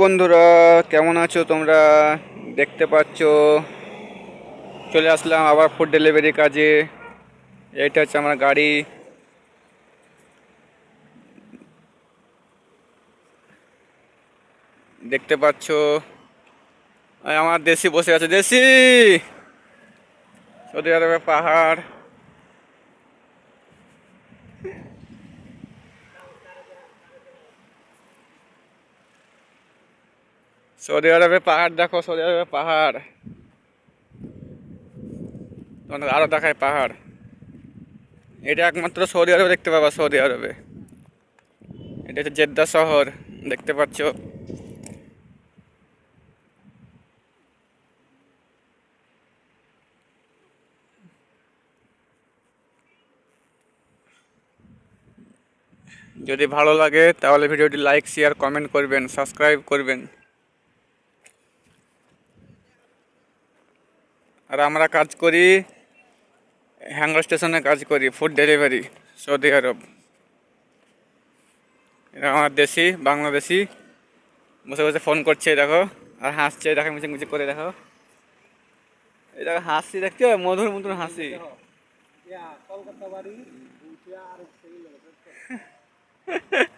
বন্ধুরা, কেমন আছো তোমরা? দেখতে পাচ্ছ, চলে আসলাম আবার ফুড ডেলিভারি কাজে। এইটা হচ্ছে আমার গাড়ি। দেখতে পাচ্ছ আমার দেশি বসে আছে, দেশি! সৌদি আরবে পাহাড়। সৌদি আরবে পাহাড়, দেখো সৌদি আরবে পাহাড়। তোমাদের আরও দেখায় পাহাড়। এটা একমাত্র সৌদি আরবে দেখতে পাবা, সৌদি আরবে। এটা হচ্ছে জেদ্দা শহর, দেখতে পাচ্ছ। যদি ভালো লাগে, তাহলে ভিডিওটি লাইক শেয়ার কমেন্ট করবেন সাবস্ক্রাইব করবেন। আর আমরা কাজ করি হ্যাঙ্গার স্টেশনে কাজ করি ফুড ডেলিভারি সৌদি আরব এরা আমার দেশি বাংলাদেশি। বসে বসে ফোন করছে দেখো। আর হাসছে দেখো মিচিং মিচিং করে দেখো। এই দেখো হাসি দেখছ? মধুর মধুর হাসি। কলকাতা বাড়ি আর